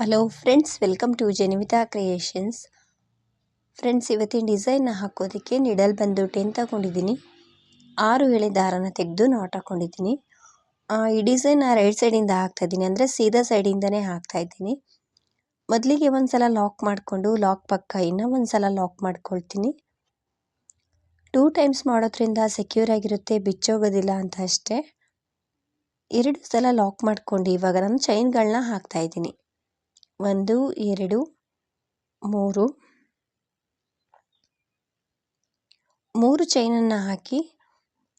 Hello friends welcome to Janivitha creations friends ಇವತ್ತಿನ ಡಿಸೈನ್ನ ಹಾಕೋದಕ್ಕೆ ನಿಡಲ್ ಬಂದು ಟೆನ್ ತಗೊಂಡಿದ್ದೀನಿ? ಆರು ಎಳೆ ದಾರನ ತೆಗೆದು ನಾಟ್ ಹಾಕ್ಕೊಂಡಿದ್ದೀನಿ ಈ ಡಿಸೈನ್ ರೈಟ್ ಸೈಡಿಂದ ಹಾಕ್ತಾ ಇದ್ದೀನಿ. ಅಂದರೆ ಸೀದಾ ಸೈಡಿಂದನೇ ಹಾಕ್ತಾ ಇದ್ದೀನಿ. ಮೊದಲಿಗೆ ಒಂದು ಸಲ ಲಾಕ್ ಮಾಡಿಕೊಂಡು ಲಾಕ್ ಪಕ್ಕ ಇನ್ನೂ ಒಂದು ಸಲ ಲಾಕ್ ಮಾಡ್ಕೊಳ್ತೀನಿ. ಟೂ ಟೈಮ್ಸ್ ಮಾಡೋದ್ರಿಂದ ಸೆಕ್ಯೂರ್ ಆಗಿರುತ್ತೆ, ಬಿಚ್ಚೋಗೋದಿಲ್ಲ ಅಂತ ಅಷ್ಟೇ. ಎರಡು ಸಲ ಲಾಕ್ ಮಾಡಿಕೊಂಡು ಇವಾಗ ನಾನು ಚೈನ್ಗಳನ್ನ ಹಾಕ್ತಾ ಇದ್ದೀನಿ. ಒಂದು, ಎರಡು, ಮೂರು. ಮೂರು ಚೈನನ್ನು ಹಾಕಿ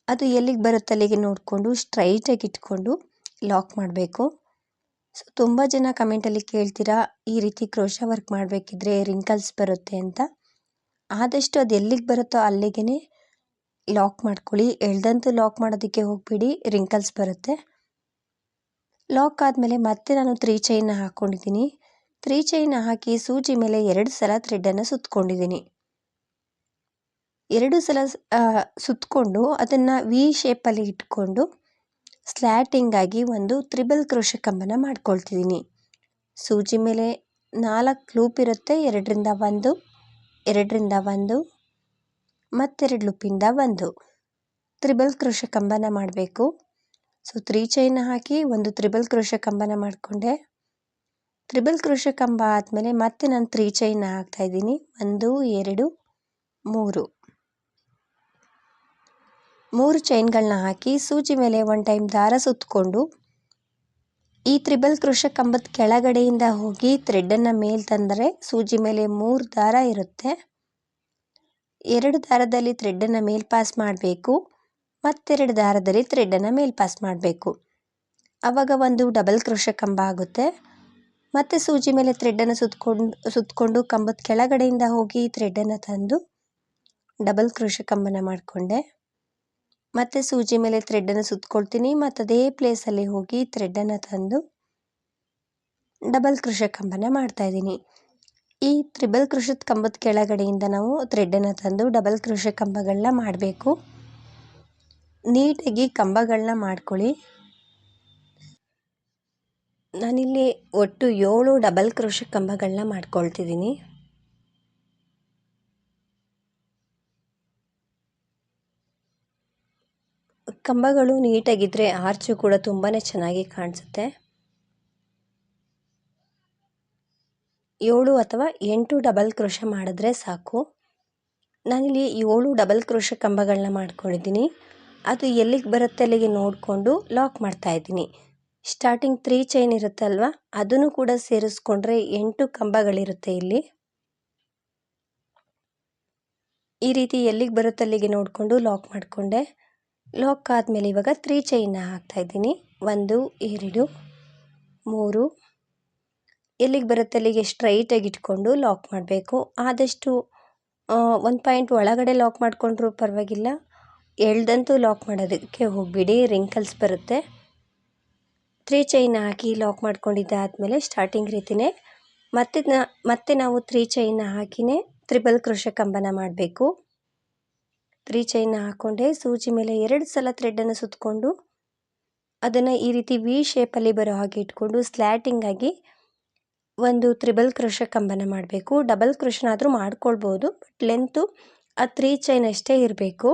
ಅದು ಎಲ್ಲಿಗೆ ಬರುತ್ತೆ ಅಲ್ಲಿಗೆ ನೋಡಿಕೊಂಡು ಸ್ಟ್ರೈಟಾಗಿ ಇಟ್ಕೊಂಡು ಲಾಕ್ ಮಾಡಬೇಕು. ಸೊ ತುಂಬ ಜನ ಕಮೆಂಟಲ್ಲಿ ಕೇಳ್ತೀರಾ, ಈ ರೀತಿ ಕ್ರೋಶ ವರ್ಕ್ ಮಾಡಬೇಕಿದ್ರೆ ರಿಂಕಲ್ಸ್ ಬರುತ್ತೆ ಅಂತ. ಆದಷ್ಟು ಅದು ಎಲ್ಲಿಗೆ ಬರುತ್ತೋ ಅಲ್ಲಿಗೆ ಲಾಕ್ ಮಾಡ್ಕೊಳ್ಳಿ. ಎಳ್ದಂತೂ ಲಾಕ್ ಮಾಡೋದಕ್ಕೆ ಹೋಗಬೇಡಿ ರಿಂಕಲ್ಸ್ ಬರುತ್ತೆ. ಲಾಕ್ ಆದಮೇಲೆ ಮತ್ತೆ ನಾನು ತ್ರೀ ಚೈನ್ನ ಹಾಕ್ಕೊಂಡಿದ್ದೀನಿ ತ್ರೀ ಚೈನ್ ಹಾಕಿ ಸೂಜಿ ಮೇಲೆ ಎರಡು ಸಲ ಥ್ರೆಡ್ಡನ್ನು ಸುತ್ತಕೊಂಡಿದ್ದೀನಿ ಎರಡು ಸಲ ಸುತ್ತಕೊಂಡು ಅದನ್ನು ವಿ ಶೇಪಲ್ಲಿ ಇಟ್ಕೊಂಡು ಸ್ಲ್ಯಾಟಿಂಗಾಗಿ ಒಂದು ತ್ರಿಬಲ್ ಕ್ರೋಶ ಕಂಬನ ಮಾಡ್ಕೊಳ್ತಿದ್ದೀನಿ. ಸೂಜಿ ಮೇಲೆ ನಾಲ್ಕು ಲೂಪ್ ಇರುತ್ತೆ, ಎರಡರಿಂದ ಒಂದು ಎರಡರಿಂದ ಒಂದು, ಮತ್ತೆರಡು ಲೂಪಿಂದ ಒಂದು. ತ್ರಿಬಲ್ ಕ್ರೋಶ ಕಂಬನ ಮಾಡಬೇಕು. ಸೊ ತ್ರೀ ಚೈನ್ ಹಾಕಿ ಒಂದು ತ್ರಿಬಲ್ ಕ್ರೋಶ ಕಂಬನ ಮಾಡಿಕೊಂಡೆ. ತ್ರಿಬಲ್ ಕ್ರೋಶ ಕಂಬ ಆದಮೇಲೆ ಮತ್ತೆ ನಾನು ತ್ರೀ ಚೈನ್ ಹಾಕ್ತಾ ಇದ್ದೀನಿ. ಒಂದು, ಎರಡು, ಮೂರು. ಮೂರು ಚೈನ್ಗಳನ್ನ ಹಾಕಿ ಸೂಜಿ ಮೇಲೆ ಒನ್ ಟೈಮ್ ದಾರ ಸುತ್ತಕೊಂಡು ಈ ತ್ರಿಬಲ್ ಕ್ರೋಶ ಕಂಬದ ಕೆಳಗಡೆಯಿಂದ ಹೋಗಿ ಥ್ರೆಡ್ಡನ್ನು ಮೇಲೆ ತಂದರೆ ಸೂಜಿ ಮೇಲೆ ಮೂರು ದಾರ ಇರುತ್ತೆ. ಎರಡು ದಾರದಲ್ಲಿ ಥ್ರೆಡ್ಡನ್ನು ಮೇಲ್ ಪಾಸ್ ಮಾಡಬೇಕು. ಮತ್ತೆರಡು ದಾರದಲ್ಲಿ ಥ್ರೆಡ್ಡನ್ನು ಮೇಲ್ ಪಾಸ್ ಮಾಡಬೇಕು. ಆವಾಗ ಒಂದು ಡಬಲ್ ಕ್ರೋಶ ಕಂಬ ಆಗುತ್ತೆ. ಮತ್ತೆ ಸೂಜಿ ಮೇಲೆ ಥ್ರೆಡ್ಡನ್ನು ಸುತ್ತಕೊಂಡು ಸುತ್ತಕೊಂಡು ಕಂಬದ ಕೆಳಗಡೆಯಿಂದ ಹೋಗಿ ಥ್ರೆಡ್ಡನ್ನು ತಂದು ಡಬಲ್ ಕ್ರೋಶ ಕಂಬನ ಮಾಡಿಕೊಂಡೆ. ಮತ್ತೆ ಸೂಜಿ ಮೇಲೆ ಥ್ರೆಡ್ಡನ್ನು ಸುತ್ತಕೊಳ್ತೀನಿ ಮತ್ತು ಅದೇ ಪ್ಲೇಸಲ್ಲಿ ಹೋಗಿ ಥ್ರೆಡ್ಡನ್ನು ತಂದು ಡಬಲ್ ಕೃಷ ಕಂಬನ ಮಾಡ್ತಾಯಿದ್ದೀನಿ ಈ ತ್ರಿಬಲ್ ಕೃಷದ ಕಂಬದ ಕೆಳಗಡೆಯಿಂದ ನಾವು ಥ್ರೆಡ್ಡನ್ನು ತಂದು ಡಬಲ್ ಕೃಷ ಕಂಬಗಳನ್ನ ಮಾಡಬೇಕು. ನೀಟಾಗಿ ಕಂಬಗಳನ್ನ ಮಾಡ್ಕೊಳ್ಳಿ. ನಾನಿಲ್ಲಿ ಒಟ್ಟು ಏಳು ಡಬಲ್ ಕ್ರೋಶ ಕಂಬಗಳನ್ನ ಮಾಡ್ಕೊಳ್ತಿದ್ದೀನಿ. ಕಂಬಗಳು ನೀಟಾಗಿದ್ದರೆ ಆರ್ಚು ಕೂಡ ತುಂಬಾ ಚೆನ್ನಾಗಿ ಕಾಣಿಸುತ್ತೆ. ಏಳು ಅಥವಾ ಎಂಟು ಡಬಲ್ ಕ್ರೋಶ ಮಾಡಿದ್ರೆ ಸಾಕು. ನಾನಿಲ್ಲಿ ಏಳು ಡಬಲ್ ಕ್ರೋಶ ಕಂಬಗಳನ್ನ ಮಾಡ್ಕೊಂಡಿದ್ದೀನಿ ಅದು ಎಲ್ಲಿಗೆ ಬರುತ್ತೆ ಅಲ್ಲಿಗೆ ನೋಡಿಕೊಂಡು ಲಾಕ್ ಮಾಡ್ತಾಯಿದ್ದೀನಿ ಸ್ಟಾರ್ಟಿಂಗ್ ತ್ರೀ ಚೈನ್ ಇರುತ್ತಲ್ವ ಅದನ್ನು ಕೂಡ ಸೇರಿಸ್ಕೊಂಡ್ರೆ ಎಂಟು ಕಂಬಗಳಿರುತ್ತೆ ಇಲ್ಲಿ. ಈ ರೀತಿ ಎಲ್ಲಿಗೆ ಬರುತ್ತೆ ಅಲ್ಲಿಗೆ ನೋಡಿಕೊಂಡು ಲಾಕ್ ಮಾಡಿಕೊಂಡೆ. ಲಾಕ್ ಆದಮೇಲೆ ಇವಾಗ ತ್ರೀ ಚೈನ್ನ ಹಾಕ್ತಾಯಿದ್ದೀನಿ ಒಂದು, ಎರಡು, ಮೂರು. ಎಲ್ಲಿಗೆ ಬರುತ್ತೆ? ಅಲ್ಲಿಗೆ ಸ್ಟ್ರೈಟಾಗಿ ಇಟ್ಕೊಂಡು ಲಾಕ್ ಮಾಡಬೇಕು. ಆದಷ್ಟು ಒಂದು ಪಾಯಿಂಟ್ ಒಳಗಡೆ ಲಾಕ್ ಮಾಡಿಕೊಂಡ್ರೂ ಪರವಾಗಿಲ್ಲ. ಎಳ್ದಂತೂ ಲಾಕ್ ಮಾಡೋದಕ್ಕೆ ಹೋಗಿಬಿಡಿ. ರಿಂಕಲ್ಸ್ ಬರುತ್ತೆ. ತ್ರೀ ಚೈನ್ ಹಾಕಿ ಲಾಕ್ ಮಾಡ್ಕೊಂಡಿದ್ದಾದಮೇಲೆ ಸ್ಟಾರ್ಟಿಂಗ್ ರೀತಿಯೇ ಮತ್ತೆ ಮತ್ತೆ ನಾವು ತ್ರೀ ಚೈನ್ ಹಾಕಿನೇ ತ್ರಿಬಲ್ ಕೃಷ ಕಂಬನ ಮಾಡಬೇಕು. ತ್ರೀ ಚೈನ್ ಹಾಕ್ಕೊಂಡೆ ಸೂಜಿ ಮೇಲೆ ಎರಡು ಸಲ ಥ್ರೆಡ್ಡನ್ನು ಸುತ್ತಕೊಂಡು ಅದನ್ನು ಈ ರೀತಿ ವಿ ಶೇಪಲ್ಲಿ ಬರೋ ಹಾಗೆ ಇಟ್ಕೊಂಡು ಸ್ಲ್ಯಾಟಿಂಗಾಗಿ ಒಂದು ತ್ರಿಬಲ್ ಕೃಷ ಕಂಬನ ಮಾಡಬೇಕು. ಡಬಲ್ ಕೃಷನಾದರೂ ಮಾಡ್ಕೊಳ್ಬೋದು ಬಟ್ ಲೆಂತು ಆ ತ್ರೀ ಚೈನ್ ಅಷ್ಟೇ ಇರಬೇಕು.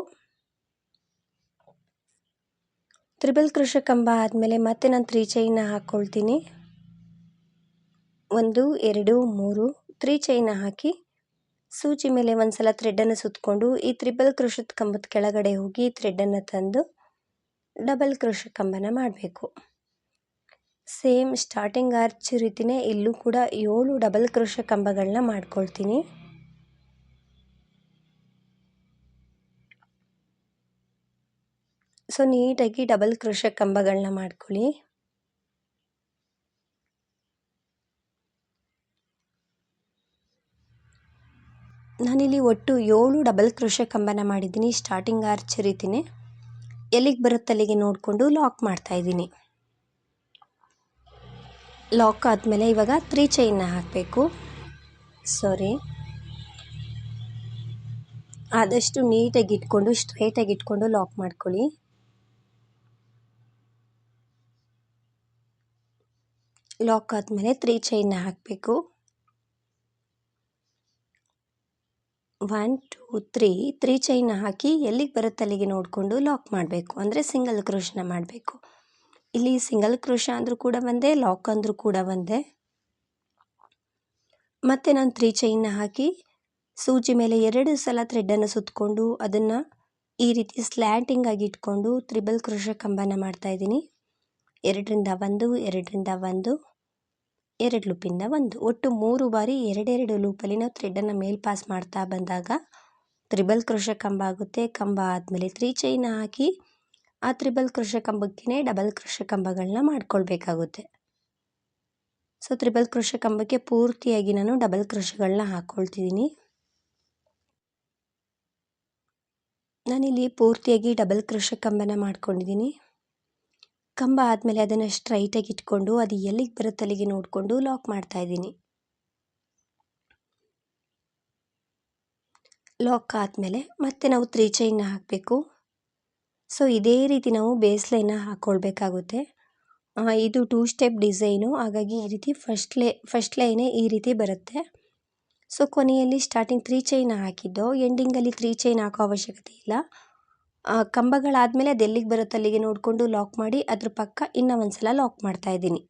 ತ್ರಿಬಲ್ ಕ್ರೋಶ ಕಂಬ ಆದಮೇಲೆ ಮತ್ತೆ ನಾನು ತ್ರೀ ಚೈನ ಹಾಕ್ಕೊಳ್ತೀನಿ ಒಂದು, ಎರಡು, ಮೂರು ತ್ರೀ ಚೈನ ಹಾಕಿ ಸೂಜಿ ಮೇಲೆ ಒಂದು ಸಲ ಥ್ರೆಡ್ಡನ್ನು ಸುತ್ತಕೊಂಡು ಈ ತ್ರಿಬಲ್ ಕ್ರೋಶದ ಕಂಬದ ಕೆಳಗಡೆ ಹೋಗಿ ಥ್ರೆಡ್ಡನ್ನು ತಂದು ಡಬಲ್ ಕ್ರೋಶ ಕಂಬನ ಮಾಡಬೇಕು. ಸೇಮ್ ಸ್ಟಾರ್ಟಿಂಗ್ ಆರ್ಚ್ ರೀತಿಯೇ ಇಲ್ಲೂ ಕೂಡ ಏಳು ಡಬಲ್ ಕ್ರೋಶ ಕಂಬಗಳನ್ನ ಮಾಡ್ಕೊಳ್ತೀನಿ. ಸೊ ನೀಟಾಗಿ ಡಬಲ್ ಕ್ರೋಶ ಕಂಬಗಳನ್ನ ಮಾಡ್ಕೊಳ್ಳಿ. ನಾನಿಲ್ಲಿ ಒಟ್ಟು ಏಳು ಡಬಲ್ ಕ್ರೋಶ ಕಂಬನ ಮಾಡಿದ್ದೀನಿ. ಸ್ಟಾರ್ಟಿಂಗ್ ಆರ್ಚ್ ರೀತಿನೇ ಎಲ್ಲಿಗೆ ಬರುತ್ತೆ ಅಲ್ಲಿಗೆ ನೋಡಿಕೊಂಡು ಲಾಕ್ ಮಾಡ್ತಾಯಿದ್ದೀನಿ ಲಾಕ್ ಆದಮೇಲೆ ಇವಾಗ ತ್ರೀ ಚೈನ್ನ ಹಾಕಬೇಕು. ಸಾರಿ ಆದಷ್ಟು ನೀಟಾಗಿ ಇಟ್ಕೊಂಡು ಸ್ಟ್ರೈಟಾಗಿ ಇಟ್ಕೊಂಡು ಲಾಕ್ ಮಾಡ್ಕೊಳ್ಳಿ. ಲಾಕ್ ಆದಮೇಲೆ ತ್ರೀ ಚೈನ್ನ ಹಾಕಬೇಕು. ಒನ್ ಟೂ ತ್ರೀ ತ್ರೀ ಚೈನ್ನ ಹಾಕಿ ಎಲ್ಲಿಗೆ ಬರುತ್ತೆ ಅಲ್ಲಿಗೆ ನೋಡಿಕೊಂಡು ಲಾಕ್ ಮಾಡಬೇಕು. ಅಂದರೆ ಸಿಂಗಲ್ ಕ್ರೋಶನ ಮಾಡಬೇಕು. ಇಲ್ಲಿ ಸಿಂಗಲ್ ಕ್ರೋಶ ಅಂದರೂ ಕೂಡ ಒಂದೇ ಲಾಕ್ ಅಂದರೂ ಕೂಡ ಒಂದೇ. ಮತ್ತು ನಾನು ತ್ರೀ ಚೈನ್ನ ಹಾಕಿ ಸೂಜಿ ಮೇಲೆ ಎರಡು ಸಲ ಥ್ರೆಡ್ಡನ್ನು ಸುತ್ತಕೊಂಡು ಅದನ್ನು ಈ ರೀತಿ ಸ್ಲ್ಯಾಂಟಿಂಗ್ ಆಗಿ ಇಟ್ಕೊಂಡು ತ್ರಿಬಲ್ ಕ್ರೋಶ ಕಂಬನ ಮಾಡ್ತಾಯಿದ್ದೀನಿ ಎರಡರಿಂದ ಒಂದು ಎರಡರಿಂದ ಒಂದು, ಎರಡು ಲೂಪಿಂದ ಒಂದು. ಒಟ್ಟು ಮೂರು ಬಾರಿ ಎರಡೆರಡು ಲೂಪಲ್ಲಿ ನಾವು ಥ್ರೆಡ್ಡನ್ನು ಮೇಲ್ ಪಾಸ್ ಮಾಡ್ತಾ ಬಂದಾಗ ತ್ರಿಬಲ್ ಕೃಷ ಕಂಬ ಆಗುತ್ತೆ. ಕಂಬ ಆದಮೇಲೆ ತ್ರೀ ಚೈನ್ ಹಾಕಿ ಆ ತ್ರಿಬಲ್ ಕ್ರೋಶ ಕಂಬಕ್ಕೇ ಡಬಲ್ ಕೃಷ ಕಂಬಗಳನ್ನ ಮಾಡ್ಕೊಳ್ಬೇಕಾಗುತ್ತೆ. ಸೊ ತ್ರಿಬಲ್ ಕ್ರೋಶ ಕಂಬಕ್ಕೆ ಪೂರ್ತಿಯಾಗಿ ನಾನು ಡಬಲ್ ಕೃಷಗಳನ್ನ ಹಾಕ್ಕೊಳ್ತಿದ್ದೀನಿ ನಾನಿಲ್ಲಿ ಪೂರ್ತಿಯಾಗಿ ಡಬಲ್ ಕೃಷ ಕಂಬನ ಮಾಡ್ಕೊಂಡಿದ್ದೀನಿ ಕಂಬ ಆದಮೇಲೆ ಅದನ್ನು ಸ್ಟ್ರೈಟಾಗಿ ಇಟ್ಕೊಂಡು ಅದು ಎಲ್ಲಿಗೆ ಬರುತ್ತೆ ಅಲ್ಲಿಗೆ ನೋಡಿಕೊಂಡು ಲಾಕ್ ಮಾಡ್ತಾ ಇದ್ದೀನಿ. ಲಾಕ್ ಆದಮೇಲೆ ಮತ್ತೆ ನಾವು ತ್ರೀ ಚೈನ್ನ ಹಾಕಬೇಕು. ಸೊ ಇದೇ ರೀತಿ ನಾವು ಬೇಸ್ ಹಾಕ್ಕೊಳ್ಬೇಕಾಗುತ್ತೆ ಇದು ಟೂ ಸ್ಟೆಪ್ ಡಿಸೈನು ಹಾಗಾಗಿ ಈ ರೀತಿ ಫಸ್ಟ್ ಲೇ ಫಸ್ಟ್ ಲೈನೇ ಈ ರೀತಿ ಬರುತ್ತೆ. ಸೊ ಕೊನೆಯಲ್ಲಿ ಸ್ಟಾರ್ಟಿಂಗ್ ತ್ರೀ ಚೈನ್ ಹಾಕಿದ್ದು ಎಂಡಿಂಗಲ್ಲಿ ತ್ರೀ ಚೈನ್ ಹಾಕೋ ಅವಶ್ಯಕತೆ ಇಲ್ಲ. ಕಂಬಗಳಾದಮೇಲೆ ಅದು ಎಲ್ಲಿಗೆ ಬರುತ್ತೆ ಅಲ್ಲಿಗೆ ನೋಡಿಕೊಂಡು ಲಾಕ್ ಮಾಡಿ ಅದ್ರ ಪಕ್ಕ ಇನ್ನೂ ಒಂದು ಸಲ ಲಾಕ್ ಮಾಡ್ತಾ ಇದ್ದೀನಿ.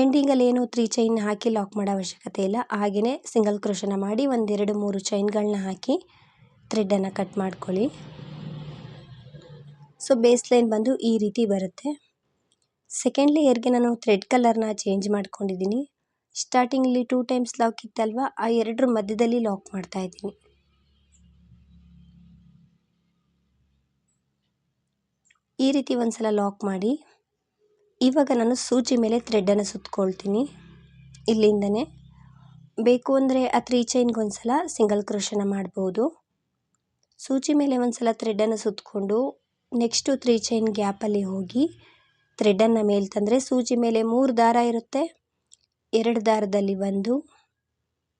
ಎಂಡಿಂಗಲ್ಲಿ ಏನು ತ್ರೀ ಚೈನ್ ಹಾಕಿ ಲಾಕ್ ಮಾಡೋ ಅವಶ್ಯಕತೆ ಇಲ್ಲ. ಹಾಗೆಯೇ ಸಿಂಗಲ್ ಕ್ರೋಶನ ಮಾಡಿ ಒಂದೆರಡು ಮೂರು ಚೈನ್ಗಳನ್ನ ಹಾಕಿ ಥ್ರೆಡ್ಡನ್ನು ಕಟ್ ಮಾಡ್ಕೊಳ್ಳಿ. ಸೊ ಬೇಸ್ ಲೈನ್ ಬಂದು ಈ ರೀತಿ ಬರುತ್ತೆ. ಸೆಕೆಂಡ್ ಲೇಯರ್ಗೆ ನಾನು ಥ್ರೆಡ್ ಕಲರ್ನ ಚೇಂಜ್ ಮಾಡ್ಕೊಂಡಿದ್ದೀನಿ. ಸ್ಟಾರ್ಟಿಂಗಲ್ಲಿ ಟೂ ಟೈಮ್ಸ್ ಲಾಕ್ ಇತ್ತಲ್ವ? ಆ ಎರಡರ ಮಧ್ಯದಲ್ಲಿ ಲಾಕ್ ಮಾಡ್ತಾ ಇದ್ದೀನಿ. ಈ ರೀತಿ ಒಂದು ಸಲ ಲಾಕ್ ಮಾಡಿ, ಇವಾಗ ನಾನು ಸೂಜಿ ಮೇಲೆ ಥ್ರೆಡ್ಡನ್ನು ಸುತ್ಕೊಳ್ತೀನಿ. ಇಲ್ಲಿಂದನೇ. ಬೇಕು ಅಂದರೆ ಆ ತ್ರೀ ಚೈನ್ಗೆ ಒಂದು ಸಲ ಸಿಂಗಲ್ ಕ್ರೋಶನ ಮಾಡ್ಬೋದು. ಸೂಜಿ ಮೇಲೆ ಒಂದು ಸಲ ಥ್ರೆಡ್ಡನ್ನು ಸುತ್ತಕೊಂಡು ನೆಕ್ಸ್ಟು ತ್ರೀ ಚೈನ್ ಗ್ಯಾಪಲ್ಲಿ ಹೋಗಿ ಥ್ರೆಡ್ಡನ್ನು ಮೇಲೆ ತಂದರೆ ಸೂಜಿ ಮೇಲೆ ಮೂರು ದಾರ ಇರುತ್ತೆ. ಎರಡು ದಾರದಲ್ಲಿ ಒಂದು,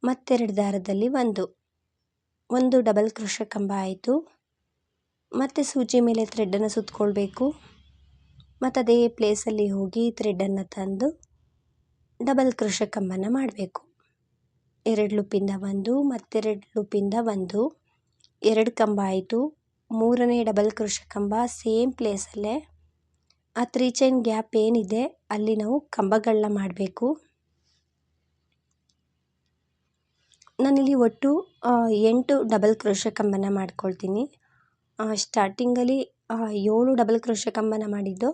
ಮತ್ತೆರಡು ದಾರದಲ್ಲಿ ಒಂದು. ಒಂದು ಡಬಲ್ ಕ್ರೋಶ ಕಂಬ ಆಯಿತು. ಮತ್ತು ಸೂಜಿ ಮೇಲೆ ಥ್ರೆಡ್ಡನ್ನು ಸುತ್ಕೊಳ್ಬೇಕು. ಮತ್ತು ಅದೇ ಪ್ಲೇಸಲ್ಲಿ ಹೋಗಿ ಥ್ರೆಡ್ಡನ್ನು ತಂದು ಡಬಲ್ ಕ್ರೋಶ ಕಂಬನ ಮಾಡಬೇಕು. ಎರಡು ಲೂಪಿಂದ ಒಂದು ಮತ್ತೆರಡು ಲೂಪಿಂದ ಒಂದು. ಎರಡು ಕಂಬ ಆಯಿತು. ಮೂರನೇ ಡಬಲ್ ಕ್ರೋಶ ಕಂಬ ಸೇಮ್ ಪ್ಲೇಸಲ್ಲೇ ಆ ತ್ರೀ ಚೈನ್ ಗ್ಯಾಪ್ ಏನಿದೆ, ಅಲ್ಲಿ ನಾವು ಕಂಬಗಳನ್ನ ಮಾಡಬೇಕು. ನಾನಿಲ್ಲಿ ಒಟ್ಟು ಎಂಟು ಡಬಲ್ ಕ್ರೋಶ ಕಂಬನ ಮಾಡ್ಕೊಳ್ತೀನಿ. ಸ್ಟಾರ್ಟಿಂಗಲ್ಲಿ ಏಳು ಡಬಲ್ ಕ್ರೋಶ ಕಂಬನ ಮಾಡಿದ್ದು.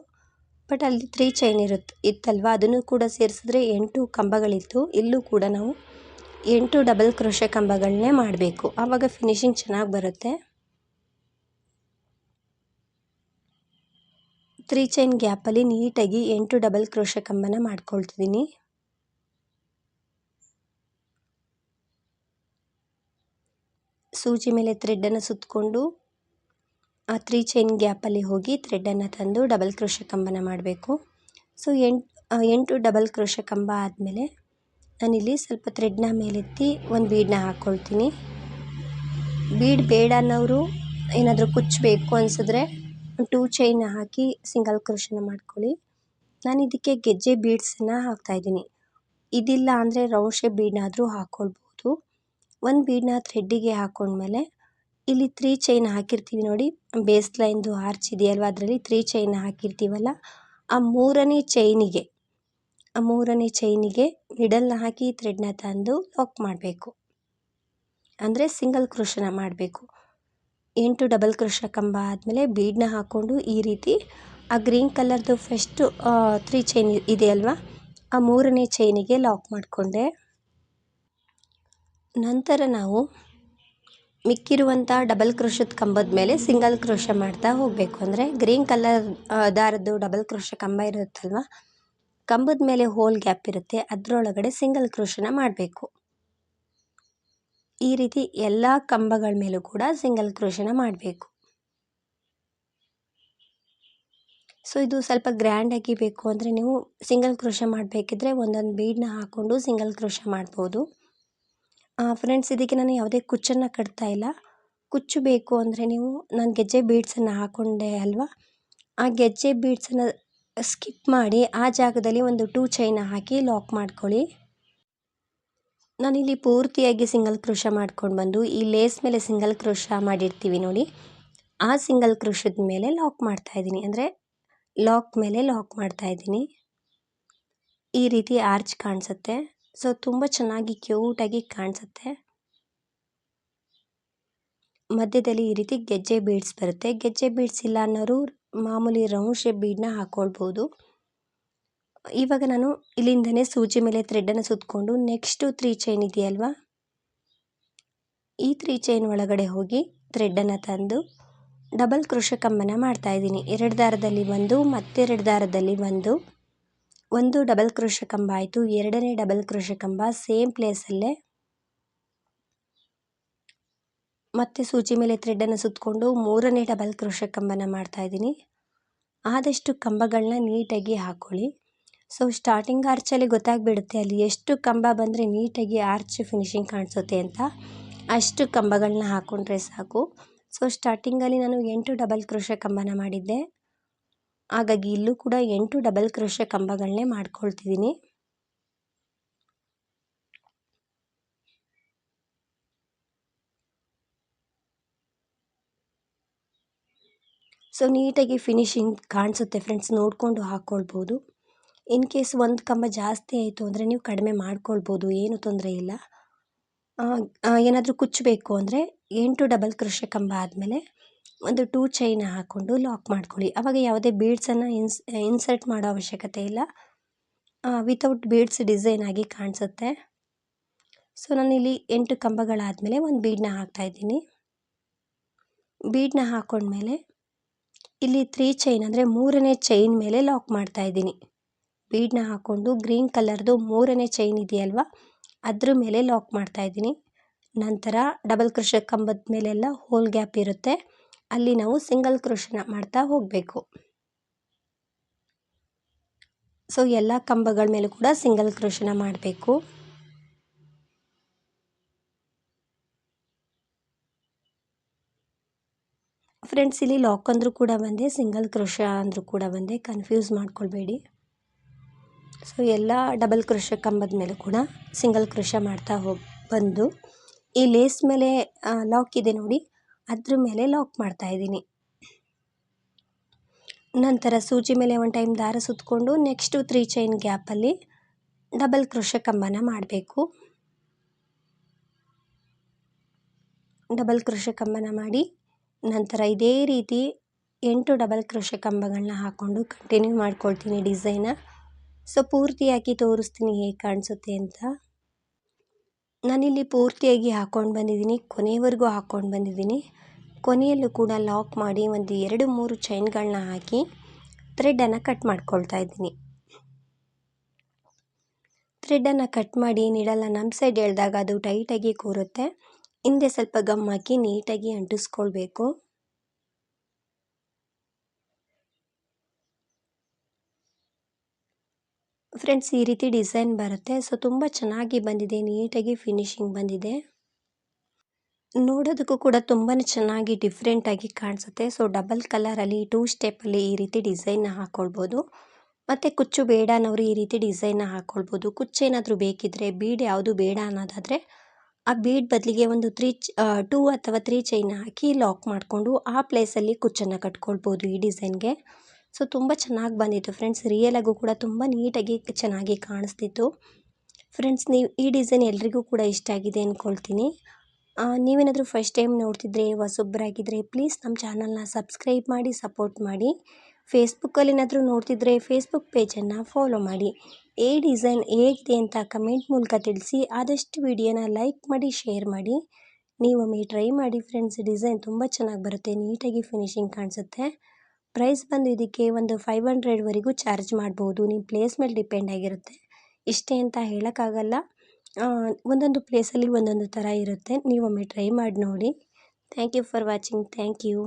ಬಟ್ ಅಲ್ಲಿ ತ್ರೀ ಚೈನ್ ಇರುತ್ತೆ ಇತ್ತಲ್ವ? ಅದನ್ನು ಕೂಡ ಸೇರಿಸಿದ್ರೆ ಎಂಟು ಕಂಬಗಳಿತ್ತು. ಇಲ್ಲೂ ಕೂಡ ನಾವು ಎಂಟು ಡಬಲ್ ಕ್ರೋಶ ಕಂಬಗಳನ್ನೇ ಮಾಡಬೇಕು. ಆವಾಗ ಫಿನಿಶಿಂಗ್ ಚೆನ್ನಾಗಿ ಬರುತ್ತೆ. ತ್ರೀ ಚೈನ್ ಗ್ಯಾಪಲ್ಲಿ ನೀಟಾಗಿ ಎಂಟು ಡಬಲ್ ಕ್ರೋಶ ಕಂಬನ ಮಾಡ್ಕೊಳ್ತಿದ್ದೀನಿ ಸೂಜಿ ಮೇಲೆ ಥ್ರೆಡ್ಡನ್ನು ಸುತ್ತಕೊಂಡು ಆ ತ್ರೀ ಚೈನ್ ಗ್ಯಾಪಲ್ಲಿ ಹೋಗಿ ಥ್ರೆಡ್ಡನ್ನು ತಂದು ಡಬಲ್ ಕ್ರೋಶ ಕಂಬನ ಮಾಡಬೇಕು. ಸೊ ಎಂಟು ಎಂಟು ಡಬಲ್ ಕ್ರೋಶ ಕಂಬ ಆದಮೇಲೆ ನಾನಿಲ್ಲಿ ಸ್ವಲ್ಪ ಥ್ರೆಡ್ನ ಮೇಲೆತ್ತಿ ಒಂದು ಬೀಡನ್ನ ಹಾಕ್ಕೊಳ್ತೀನಿ ಬೀಡ್ ಬೇಡ ಅನ್ನೋರು ಏನಾದರೂ ಕುಚ್ಚಬೇಕು ಅನಿಸಿದ್ರೆ ಟೂ ಚೈನ್ ಹಾಕಿ ಸಿಂಗಲ್ ಕ್ರೋಶನ ಮಾಡ್ಕೊಳ್ಳಿ. ನಾನು ಇದಕ್ಕೆ ಗೆಜ್ಜೆ ಬೀಡ್ಸನ್ನು ಹಾಕ್ತಾಯಿದ್ದೀನಿ ಇದಿಲ್ಲ ಅಂದರೆ ರೌಂಡ್ ಶೇಪ್ ಬೀಡ್ನಾದರೂ ಹಾಕ್ಕೊಳ್ಬೋದು ಒಂದು ಬೀಡನ್ನ ಥ್ರೆಡ್ಡಿಗೆ ಹಾಕ್ಕೊಂಡ್ಮೇಲೆ ಇಲ್ಲಿ ತ್ರೀ ಚೈನ್ ಹಾಕಿರ್ತೀವಿ ನೋಡಿ. ಬೇಸ್ ಲೈನ್ದು ಆರ್ಚ್ ಇದೆಯಲ್ವ? ಅದರಲ್ಲಿ ತ್ರೀ ಚೈನ್ ಹಾಕಿರ್ತೀವಲ್ಲ? ಆ ಮೂರನೇ ಚೈನಿಗೆ ಆ ಮೂರನೇ ಚೈನಿಗೆ ಮಿಡಲ್ನ ಹಾಕಿ ಥ್ರೆಡ್ನ ತಂದು ಲಾಕ್ ಮಾಡಬೇಕು. ಅಂದರೆ ಸಿಂಗಲ್ ಕ್ರೋಶನ ಮಾಡಬೇಕು. ಎಂಟು ಡಬಲ್ ಕ್ರೋಶ ಕಂಬ ಆದಮೇಲೆ ಬೀಡನ್ನ ಹಾಕ್ಕೊಂಡು ಈ ರೀತಿ ಆ ಗ್ರೀನ್ ಕಲರ್ದು ಫಸ್ಟು ತ್ರೀ ಚೈನ್ ಇದೆಯಲ್ವ? ಆ ಮೂರನೇ ಚೈನಿಗೆ ಲಾಕ್ ಮಾಡಿಕೊಂಡೆ. ನಂತರ ನಾವು ಮಿಕ್ಕಿರುವಂಥ ಡಬಲ್ ಕ್ರೋಶದ ಕಂಬದ ಮೇಲೆ ಸಿಂಗಲ್ ಕ್ರೋಶ ಮಾಡ್ತಾ ಹೋಗಬೇಕು. ಅಂದರೆ ಗ್ರೀನ್ ಕಲರ್ ದಾರದ್ದು ಡಬಲ್ ಕ್ರೋಶ ಕಂಬ ಇರುತ್ತಲ್ವ? ಕಂಬದ ಮೇಲೆ ಹೋಲ್ ಗ್ಯಾಪ್ ಇರುತ್ತೆ. ಅದರೊಳಗಡೆ ಸಿಂಗಲ್ ಕ್ರೋಶನ ಮಾಡಬೇಕು. ಈ ರೀತಿ ಎಲ್ಲ ಕಂಬಗಳ ಮೇಲೂ ಕೂಡ ಸಿಂಗಲ್ ಕ್ರೋಶನ ಮಾಡಬೇಕು. ಸೊ ಇದು ಸ್ವಲ್ಪ ಗ್ರ್ಯಾಂಡಾಗಿ ಬೇಕು. ಅಂದರೆ ನೀವು ಸಿಂಗಲ್ ಕ್ರೋಶ ಮಾಡಬೇಕಿದ್ರೆ ಒಂದೊಂದು ಬೀಡನ್ನ ಹಾಕ್ಕೊಂಡು ಸಿಂಗಲ್ ಕ್ರೋಶ ಮಾಡ್ಬೋದು. ಫ್ರೆಂಡ್ಸ್ ಇದಕ್ಕೆ ನಾನು ಯಾವುದೇ ಕುಚ್ಚನ್ನು ಕಟ್ತಾ ಇಲ್ಲ. ಕುಚ್ಚು ಬೇಕು ಅಂದರೆ ನೀವು ನಾನು ಗೆಜ್ಜೆ ಬೀಡ್ಸನ್ನು ಹಾಕ್ಕೊಂಡೆ ಅಲ್ವಾ? ಆ ಗೆಜ್ಜೆ ಬೀಡ್ಸನ್ನು ಸ್ಕಿಪ್ ಮಾಡಿ ಆ ಜಾಗದಲ್ಲಿ ಒಂದು ಟೂ ಚೈನ ಹಾಕಿ ಲಾಕ್ ಮಾಡ್ಕೊಳ್ಳಿ. ನಾನಿಲ್ಲಿ ಪೂರ್ತಿಯಾಗಿ ಸಿಂಗಲ್ ಕ್ರೋಶ ಮಾಡ್ಕೊಂಡು ಬಂದು ಈ ಲೇಸ್ ಮೇಲೆ ಸಿಂಗಲ್ ಕ್ರೋಶ ಮಾಡಿರ್ತೀವಿ ನೋಡಿ. ಆ ಸಿಂಗಲ್ ಕ್ರೋಶದ ಮೇಲೆ ಲಾಕ್ ಮಾಡ್ತಾ ಇದ್ದೀನಿ. ಅಂದರೆ ಲಾಕ್ ಮೇಲೆ ಲಾಕ್ ಮಾಡ್ತಾ ಇದ್ದೀನಿ. ಈ ರೀತಿ ಆರ್ಚ್ ಕಾಣಿಸುತ್ತೆ. ಸೊ ತುಂಬ ಚೆನ್ನಾಗಿ ಕ್ಯೂಟಾಗಿ ಕಾಣಿಸುತ್ತೆ. ಮಧ್ಯದಲ್ಲಿ ಈ ರೀತಿ ಗೆಜ್ಜೆ ಬೀಡ್ಸ್ ಬರುತ್ತೆ. ಗೆಜ್ಜೆ ಬೀಡ್ಸ್ ಇಲ್ಲ ಅನ್ನೋರು ಮಾಮೂಲಿ ರೌಂಡ್ ಶೇಪ್ ಬೀಡನ್ನ ಹಾಕ್ಕೊಳ್ಬೋದು ಇವಾಗ ನಾನು ಇಲ್ಲಿಂದನೇ ಸೂಜಿ ಮೇಲೆ ಥ್ರೆಡ್ಡನ್ನು ಸುತ್ತಕೊಂಡು ನೆಕ್ಸ್ಟು ತ್ರೀ ಚೈನ್ ಇದೆಯಲ್ವಾ? ಈ ತ್ರೀ ಚೈನ್ ಒಳಗಡೆ ಹೋಗಿ ಥ್ರೆಡ್ಡನ್ನು ತಂದು ಡಬಲ್ ಕೃಷ ಕಮ್ಮನ ಮಾಡ್ತಾಯಿದ್ದೀನಿ ಎರಡು ದಾರದಲ್ಲಿ ಒಂದು, ಮತ್ತೆರಡು ದಾರದಲ್ಲಿ ಒಂದು. ಒಂದು ಡಬಲ್ ಕ್ರೋಶ ಕಂಬ ಆಯಿತು, ಎರಡನೇ ಡಬಲ್ ಕ್ರೋಶ ಕಂಬ ಸೇಮ್ ಪ್ಲೇಸಲ್ಲೇ ಮತ್ತೆ ಸೂಜಿ ಮೇಲೆ ಥ್ರೆಡ್ಡನ್ನು ಸುತ್ತಕೊಂಡು ಮೂರನೇ ಡಬಲ್ ಕ್ರೋಶ ಕಂಬನ ಮಾಡ್ತಾ ಇದ್ದೀನಿ. ಆದಷ್ಟು ಕಂಬಗಳನ್ನ ನೀಟಾಗಿ ಹಾಕ್ಕೊಳ್ಳಿ ಸೊ ಸ್ಟಾರ್ಟಿಂಗ್ ಆರ್ಚಲ್ಲಿ ಗೊತ್ತಾಗ್ಬಿಡುತ್ತೆ ಅಲ್ಲಿ ಎಷ್ಟು ಕಂಬ ಬಂದರೆ ನೀಟಾಗಿ ಆರ್ಚ್ ಫಿನಿಶಿಂಗ್ ಕಾಣಿಸುತ್ತೆ ಅಂತ. ಅಷ್ಟು ಕಂಬಗಳನ್ನ ಹಾಕ್ಕೊಂಡ್ರೆ ಸಾಕು. ಸೊ ಸ್ಟಾರ್ಟಿಂಗಲ್ಲಿ ನಾನು ಎಂಟು ಡಬಲ್ ಕ್ರೋಶ ಕಂಬನ ಮಾಡಿದ್ದೆ. ಹಾಗಾಗಿ ಇಲ್ಲೂ ಕೂಡ ಎಂಟು ಡಬಲ್ ಕ್ರೋಶ ಕಂಬಗಳನ್ನೇ ಮಾಡ್ಕೊಳ್ತಿದ್ದೀನಿ. ಸೊ ನೀಟಾಗಿ ಫಿನಿಶಿಂಗ್ ಕಾಣಿಸುತ್ತೆ ಫ್ರೆಂಡ್ಸ್ ನೋಡಿಕೊಂಡು ಹಾಕ್ಕೊಳ್ಬೋದು. ಇನ್ ಕೇಸ್ ಒಂದು ಕಂಬ ಜಾಸ್ತಿ ಆಯಿತು ಅಂದರೆ ನೀವು ಕಡಿಮೆ ಮಾಡ್ಕೊಳ್ಬೋದು, ಏನು ತೊಂದರೆ ಇಲ್ಲ. ಏನಾದರೂ ಕುಚ್ಚಬೇಕು ಅಂದರೆ ಎಂಟು ಡಬಲ್ ಕ್ರೋಶ ಕಂಬ ಆದಮೇಲೆ ಒಂದು ಟೂ ಚೈನ್ ಹಾಕ್ಕೊಂಡು ಲಾಕ್ ಮಾಡ್ಕೊಳ್ಳಿ. ಆವಾಗ ಯಾವುದೇ ಬೀಡ್ಸನ್ನು ಇನ್ಸ್, ಇನ್ಸರ್ಟ್ ಮಾಡೋ ಅವಶ್ಯಕತೆ ಇಲ್ಲ. ವಿತೌಟ್ ಬೀಡ್ಸ್ ಡಿಸೈನ್ ಆಗಿ ಕಾಣಿಸುತ್ತೆ. ಸೊ, ನಾನಿಲ್ಲಿ ಎಂಟು ಕಂಬಗಳಾದಮೇಲೆ ಒಂದು ಬೀಡನ್ನ ಹಾಕ್ತಾಯಿದ್ದೀನಿ ಬೀಡನ್ನ ಹಾಕ್ಕೊಂಡ್ಮೇಲೆ ಇಲ್ಲಿ ತ್ರೀ ಚೈನ್ ಅಂದರೆ ಮೂರನೇ ಚೈನ್ ಮೇಲೆ ಲಾಕ್ ಮಾಡ್ತಾ ಇದ್ದೀನಿ. ಬೀಡನ್ನ ಹಾಕ್ಕೊಂಡು ಗ್ರೀನ್ ಕಲರ್ದು ಮೂರನೇ ಚೈನ್ ಇದೆಯಲ್ವ, ಅದ್ರ ಮೇಲೆ ಲಾಕ್ ಮಾಡ್ತಾ ಇದ್ದೀನಿ. ನಂತರ ಡಬಲ್ ಕ್ರೋಶ ಕಂಬದ ಮೇಲೆಲ್ಲ ಹೋಲ್ ಗ್ಯಾಪ್ ಇರುತ್ತೆ. ಅಲ್ಲಿ ನಾವು ಸಿಂಗಲ್ ಕ್ರೋಶನ ಮಾಡ್ತಾ ಹೋಗಬೇಕು. ಸೊ ಎಲ್ಲ ಕಂಬಗಳ ಮೇಲೂ ಕೂಡ ಸಿಂಗಲ್ ಕ್ರೋಶನ ಮಾಡಬೇಕು. ಫ್ರೆಂಡ್ಸ್ ಇಲ್ಲಿ ಲಾಕ್ ಅಂದರೂ ಕೂಡ ಬಂದೆ ಸಿಂಗಲ್ ಕ್ರೋಶ ಅಂದರೂ ಕೂಡ ಬಂದೆ ಕನ್ಫ್ಯೂಸ್ ಮಾಡ್ಕೊಳ್ಬೇಡಿ. ಸೊ ಎಲ್ಲ ಡಬಲ್ ಕ್ರೋಶ ಕಂಬದ ಮೇಲೆ ಕೂಡ ಸಿಂಗಲ್ ಕ್ರೋಶ ಮಾಡ್ತಾ ಹೋಗಿ ಬಂದು, ಈ ಲೇಸ್ ಮೇಲೆ ಲಾಕ್ ಇದೆ ನೋಡಿ. ಅದ್ರ ಮೇಲೆ ಲಾಕ್ ಮಾಡ್ತಾ ಇದ್ದೀನಿ. ನಂತರ ಸೂಜಿ ಮೇಲೆ ಒಂದು ಟೈಮ್ ದಾರ ಸುತ್ತಕೊಂಡು ನೆಕ್ಸ್ಟು ತ್ರೀ ಚೈನ್ ಗ್ಯಾಪಲ್ಲಿ ಡಬಲ್ ಕ್ರೋಶ ಕಂಬನ ಮಾಡಬೇಕು. ಡಬಲ್ ಕ್ರೋಶ ಕಂಬನ ಮಾಡಿ ನಂತರ ಇದೇ ರೀತಿ ಎಂಟು ಡಬಲ್ ಕ್ರೋಶ ಕಂಬಗಳನ್ನ ಹಾಕ್ಕೊಂಡು ಕಂಟಿನ್ಯೂ ಮಾಡ್ಕೊಳ್ತೀನಿ ಡಿಸೈನ ಸೊ ಪೂರ್ತಿಯಾಗಿ ತೋರಿಸ್ತೀನಿ ಹೇಗೆ ಕಾಣಿಸುತ್ತೆ ಅಂತ. ನಾನಿಲ್ಲಿ ಪೂರ್ತಿಯಾಗಿ ಹಾಕ್ಕೊಂಡು ಬಂದಿದ್ದೀನಿ ಕೊನೆಯವರೆಗೂ ಹಾಕ್ಕೊಂಡು ಬಂದಿದ್ದೀನಿ. ಕೊನೆಯಲ್ಲೂ ಕೂಡ ಲಾಕ್ ಮಾಡಿ ಒಂದು ಎರಡು ಮೂರು ಚೈನ್ಗಳನ್ನ ಹಾಕಿ ಥ್ರೆಡನ್ನು ಕಟ್ ಮಾಡ್ಕೊಳ್ತಾ ಇದ್ದೀನಿ. ಥ್ರೆಡ್ಡನ್ನು ಕಟ್ ಮಾಡಿ ನೀಡಲ್ಲ ನಮ್ಮ ಸೈಡ್ ಎಳೆದಾಗ ಅದು ಟೈಟಾಗಿ ಕೂರುತ್ತೆ. ಹಿಂದೆ ಸ್ವಲ್ಪ ಗಮ್ ಹಾಕಿ ನೀಟಾಗಿ ಅಂಟಿಸ್ಕೊಳ್ಬೇಕು. ಫ್ರೆಂಡ್ಸ್, ಈ ರೀತಿ ಡಿಸೈನ್ ಬರುತ್ತೆ. ಸೊ, ತುಂಬ ಚೆನ್ನಾಗಿ ಬಂದಿದೆ. ನೀಟಾಗಿ ಫಿನಿಶಿಂಗ್ ಬಂದಿದೆ. ನೋಡೋದಕ್ಕೂ ಕೂಡ ತುಂಬಾ ಚೆನ್ನಾಗಿ ಡಿಫ್ರೆಂಟಾಗಿ ಕಾಣಿಸುತ್ತೆ. ಸೊ, ಡಬಲ್ ಕಲರಲ್ಲಿ ಟೂ ಸ್ಟೆಪ್ಪಲ್ಲಿ ಈ ರೀತಿ ಡಿಸೈನ್ನ ಹಾಕ್ಕೊಳ್ಬೋದು ಮತ್ತು ಕುಚ್ಚು ಬೇಡ ಅನ್ನೋರು ಈ ರೀತಿ ಡಿಸೈನ್ನ ಹಾಕ್ಕೊಳ್ಬೋದು ಕುಚ್ಚೇನಾದರೂ ಬೇಕಿದ್ದರೆ ಬೀಡ್ ಯಾವುದು ಬೇಡ ಅನ್ನೋದಾದರೆ, ಆ ಬೀಡ್ ಬದಲಿಗೆ ಒಂದು ತ್ರೀ ಟೂ ಅಥವಾ ತ್ರೀ ಚೈನ್ ಹಾಕಿ ಲಾಕ್ ಮಾಡಿಕೊಂಡು ಆ ಪ್ಲೇಸಲ್ಲಿ ಕುಚ್ಚನ್ನು ಕಟ್ಕೊಳ್ಬೋದು ಈ ಡಿಸೈನ್ಗೆ. ಸೊ ತುಂಬ ಚೆನ್ನಾಗಿ ಬಂದಿತ್ತು. ಫ್ರೆಂಡ್ಸ್ ರಿಯಲಾಗೂ ಕೂಡ ತುಂಬ ನೀಟಾಗಿ ಚೆನ್ನಾಗಿ ಕಾಣಿಸ್ತಿತ್ತು. ಫ್ರೆಂಡ್ಸ್, ನೀವು ಈ ಡಿಸೈನ್ ಎಲ್ರಿಗೂ ಕೂಡ ಇಷ್ಟ ಆಗಿದೆ ಅಂದ್ಕೊಳ್ತೀನಿ ನೀವೇನಾದರೂ ಫಸ್ಟ್ ಟೈಮ್ ನೋಡ್ತಿದ್ರೆ ಹೊಸೊಬ್ಬರಾಗಿದ್ದರೆ ಪ್ಲೀಸ್ ನಮ್ಮ ಚಾನಲ್ನ ಸಬ್ಸ್ಕ್ರೈಬ್ ಮಾಡಿ ಸಪೋರ್ಟ್ ಮಾಡಿ. ಫೇಸ್ಬುಕ್ಕಲ್ಲಿ ಏನಾದರೂ ನೋಡ್ತಿದ್ರೆ ಫೇಸ್ಬುಕ್ ಪೇಜನ್ನು ಫಾಲೋ ಮಾಡಿ. ಈ ಡಿಸೈನ್ ಹೇಗಿದೆ ಅಂತ ಕಮೆಂಟ್ ಮೂಲಕ ತಿಳಿಸಿ. ಆದಷ್ಟು ವಿಡಿಯೋನ ಲೈಕ್ ಮಾಡಿ ಶೇರ್ ಮಾಡಿ. ನೀವೊಮ್ಮೆ ಟ್ರೈ ಮಾಡಿ ಫ್ರೆಂಡ್ಸ್ ಡಿಸೈನ್ ತುಂಬ ಚೆನ್ನಾಗಿ ಬರುತ್ತೆ, ನೀಟಾಗಿ ಫಿನಿಶಿಂಗ್ ಕಾಣಿಸುತ್ತೆ. ಪ್ರೈಸ್ ಬಂದು ಇದಕ್ಕೆ ಒಂದು ಫೈವ್ ಹಂಡ್ರೆಡ್ವರೆಗೂ ಚಾರ್ಜ್ ಮಾಡ್ಬೋದು. ನಿಮ್ಮ ಪ್ಲೇಸ್ ಮೇಲೆ ಡಿಪೆಂಡ್ ಆಗಿರುತ್ತೆ. ಇಷ್ಟೇ ಅಂತ ಹೇಳೋಕ್ಕಾಗಲ್ಲ. ಒಂದೊಂದು ಪ್ಲೇಸಲ್ಲಿ ಒಂದೊಂದು ಥರ ಇರುತ್ತೆ. ನೀವೊಮ್ಮೆ ಟ್ರೈ ಮಾಡಿ ನೋಡಿ. Thank you for watching thank you